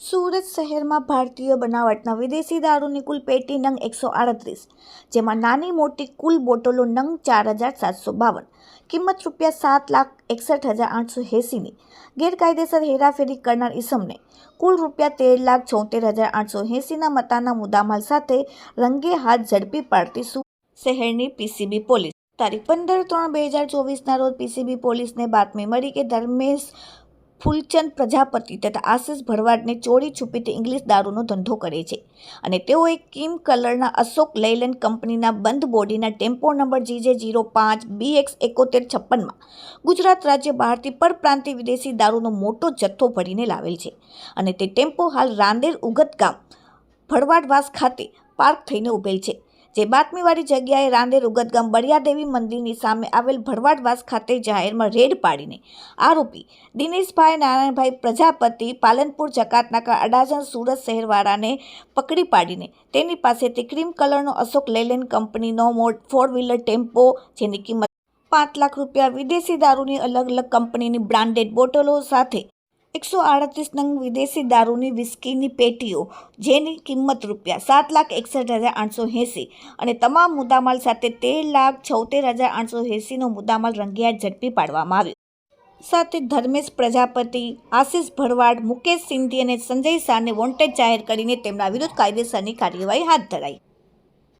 સુરત શહેરમાં ભારતીય બનાવટના વિદેશી દારૂની કુલ પેટી નંગ એકસો આડત્રીસ, જેમાં નાની મોટી કુલ બોટલો નંગ ચાર હજાર સાતસો બાવન, કિંમત રૂપિયા સાત લાખ એકસઠ હજાર આઠસો એંસીની, ગેરકાયદેસર હેરાફેરી કરનાર ઇસમને કુલ રૂપિયા તેર લાખ છોતેર હજાર આઠસો એંસીના મતાના મુદ્દામાલ સાથે રંગે હાથ ઝડપી પાડતી શહેરની પીસીબી પોલીસ. તારીખ પંદર ત્રણ બે હજાર ચોવીસના રોજ પીસીબી પોલીસને બાતમી મળી કે ધર્મેશ ફૂલચંદ પ્રજાપતિ તથા આશિષ ભરવાડને ચોરી છુપીતે ઇંગ્લિશ દારૂનો ધંધો કરે છે અને તેઓ એક કિમ કલરના અશોક લેલેન્ડ કંપનીના બંધ બોડીના ટેમ્પો નંબર જીજે જીરો પાંચ બી એક્સ એકોતેર છપ્પનમાં ગુજરાત રાજ્ય બહારથી પરપ્રાંતિય વિદેશી દારૂનો મોટો જથ્થો ભરીને લાવેલ છે અને તે ટેમ્પો હાલ રાંદેર ઉગત ગામ ભરવાડવાસ ખાતે પાર્ક થઈને ઉભેલ છે જે બાતમીવાળી જગ્યાએ રાંદેર ઉગતગામ બળિયાદેવી મંદિરની સામે આવેલ ભરવાડવાસ ખાતે જાહેરમાં રેડ પાડીને આરોપી દિનેશભાઈ નારાયણભાઈ પ્રજાપતિ પાલનપુર જકાતનાકા અડાજણ સુરત શહેરવાળાને પકડી પાડીને તેની પાસેથી ક્રીમ કલરનો અશોક લેલેન કંપનીનો ફોર વ્હીલર ટેમ્પો જેની કિંમત પાંચ લાખ રૂપિયા વિદેશી દારૂની અલગ અલગ કંપનીની બ્રાન્ડેડ બોટલો સાથે એકસો આડત્રીસ નંગ વિદેશી દારૂની વિસ્કીની પેટીઓ, જેની કિંમત રૂપિયા સાત લાખ એકસઠ હજાર આઠસો એંસી અને તમામ મુદ્દામાલ સાથે તેર લાખ છોતેર હજાર આઠસો એંસીનો મુદ્દામાલ રંગિયાત ઝડપી પાડવામાં આવ્યો. સાથે ધર્મેશ પ્રજાપતિ, આશિષ ભરવાડ, મુકેશ સિંધી અને સંજય શાહને વોન્ટેડ જાહેર કરીને તેમના વિરુદ્ધ કાયદેસરની કાર્યવાહી હાથ ધરાઈ.